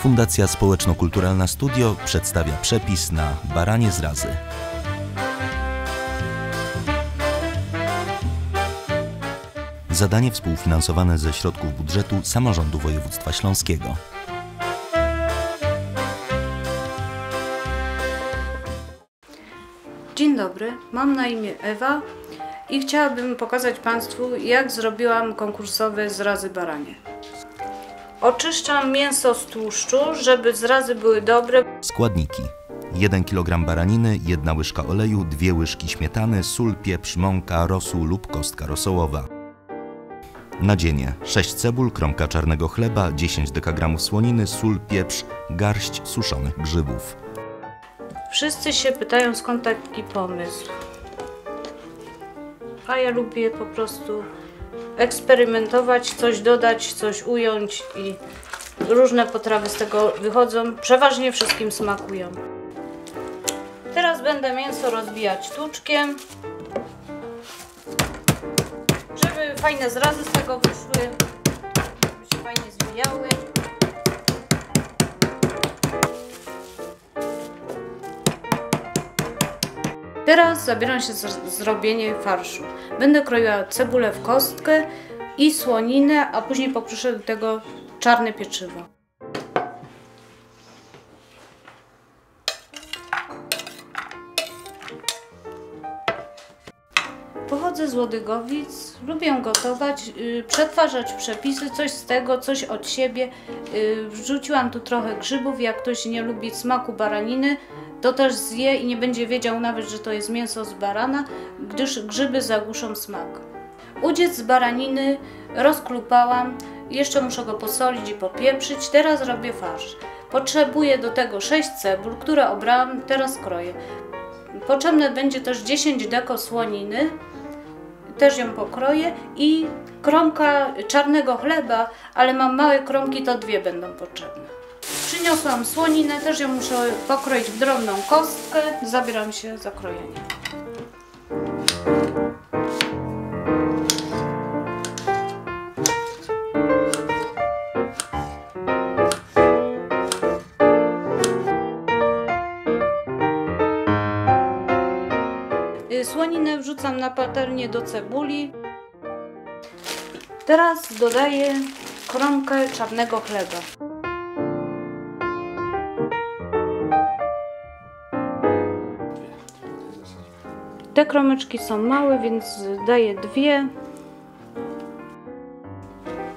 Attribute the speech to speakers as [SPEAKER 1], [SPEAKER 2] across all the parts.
[SPEAKER 1] Fundacja Społeczno-Kulturalna Studio przedstawia przepis na baranie zrazy. Zadanie współfinansowane ze środków budżetu samorządu województwa śląskiego.
[SPEAKER 2] Dzień dobry, mam na imię Ewa i chciałabym pokazać Państwu, jak zrobiłam konkursowe zrazy baranie. Oczyszczam mięso z tłuszczu, żeby zrazy były dobre.
[SPEAKER 1] Składniki. 1 kg baraniny, 1 łyżka oleju, 2 łyżki śmietany, sól, pieprz, mąka, rosół lub kostka rosołowa. Nadzienie. 6 cebul, kromka czarnego chleba, 10 dekagramów słoniny, sól, pieprz, garść suszonych grzybów.
[SPEAKER 2] Wszyscy się pytają, skąd taki pomysł. A ja lubię po prostu eksperymentować, coś dodać, coś ująć i różne potrawy z tego wychodzą. Przeważnie wszystkim smakują. Teraz będę mięso rozbijać tuczkiem, żeby fajne zrazy z tego wyszły, żeby się fajnie zwijały. Teraz zabieram się za zrobienie farszu. Będę kroiła cebulę w kostkę i słoninę, a później pokruszę do tego czarne pieczywo. Pochodzę z Łodygowic, lubię gotować, yy, przetwarzać przepisy, coś z tego, coś od siebie. Yy, wrzuciłam tu trochę grzybów, jak ktoś nie lubi smaku baraniny, to też zje i nie będzie wiedział nawet, że to jest mięso z barana, gdyż grzyby zagłuszą smak. Udziec z baraniny rozklupałam, jeszcze muszę go posolić i popieprzyć, teraz robię farsz. Potrzebuję do tego 6 cebul, które obrałam, teraz kroję. Potrzebne będzie też 10 deko słoniny, też ją pokroję i kromka czarnego chleba, ale mam małe kromki, to dwie będą potrzebne. Przyniosłam słoninę, też ją muszę pokroić w drobną kostkę. Zabieram się za krojenie. Y, Słoninę wrzucam na patelnię do cebuli. Teraz dodaję kromkę czarnego chleba. Te kromeczki są małe, więc daję dwie.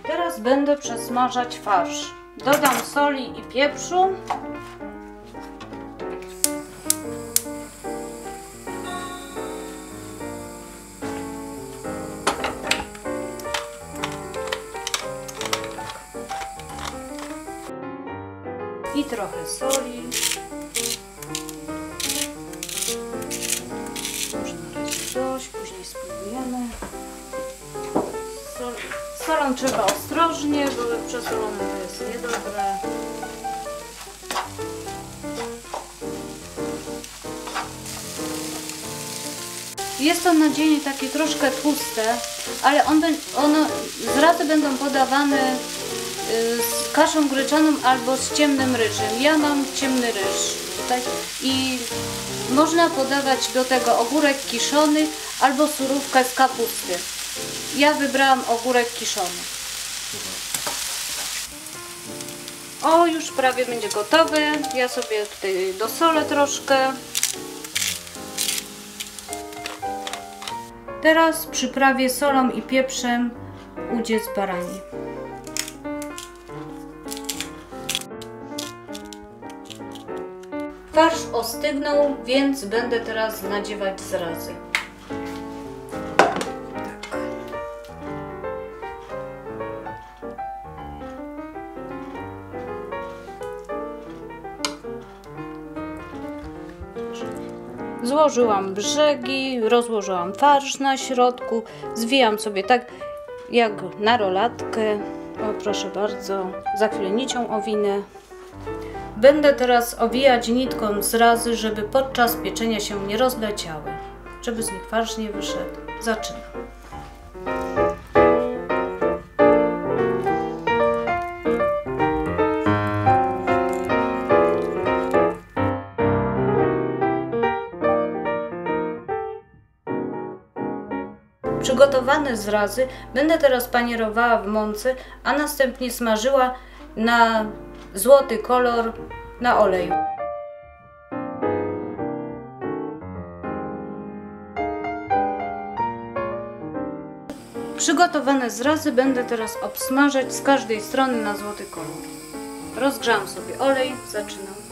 [SPEAKER 2] Teraz będę przesmażać farsz. Dodam soli i pieprzu. I trochę soli. Solą trzeba ostrożnie, bo przesolone to jest niedobre. Jest to nadzienie takie troszkę tłuste, ale on, bę- ono, zrazy będą podawane y, z kaszą gryczaną albo z ciemnym ryżem. Ja mam ciemny ryż i można podawać do tego ogórek kiszony albo surówkę z kapusty. Ja wybrałam ogórek kiszony. O, już prawie będzie gotowy. Ja sobie tutaj dosolę troszkę. Teraz przyprawię solą i pieprzem udziec barani. Farsz ostygnął, więc będę teraz nadziewać zrazy. Tak. Złożyłam brzegi, rozłożyłam farsz na środku, zwijam sobie tak jak na rolatkę. O, proszę bardzo, za chwilę nicią owinę. Będę teraz owijać nitką zrazy, żeby podczas pieczenia się nie rozleciały, żeby z nich farsz nie wyszedł. Zaczynam. Przygotowane zrazy będę teraz panierowała w mące, a następnie smażyła na złoty kolor na oleju. Przygotowane zrazy będę teraz obsmażać z każdej strony na złoty kolor. Rozgrzałam sobie olej, zaczynam.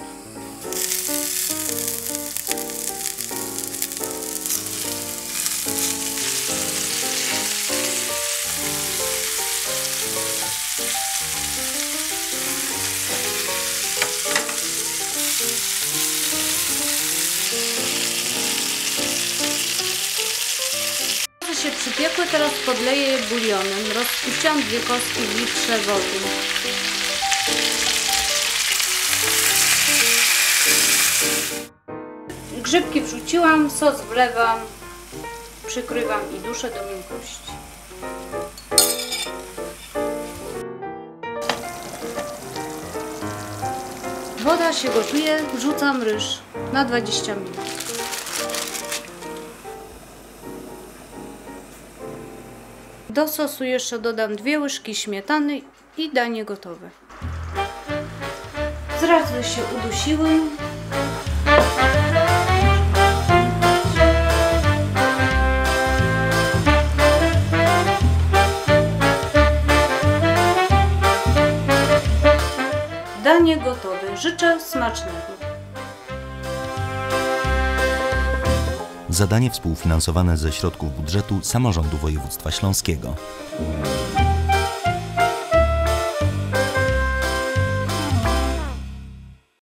[SPEAKER 2] Podleję je bulionem. Rozpuściłam dwie kostki w litrze wody. Grzybki wrzuciłam, sos wlewam, przykrywam i duszę do miękkości. Woda się gotuje, wrzucam ryż na 20 minut. Do sosu jeszcze dodam dwie łyżki śmietany i danie gotowe. Zrazy się udusiły. Danie gotowe. Życzę smacznego.
[SPEAKER 1] Zadanie współfinansowane ze środków budżetu samorządu województwa śląskiego.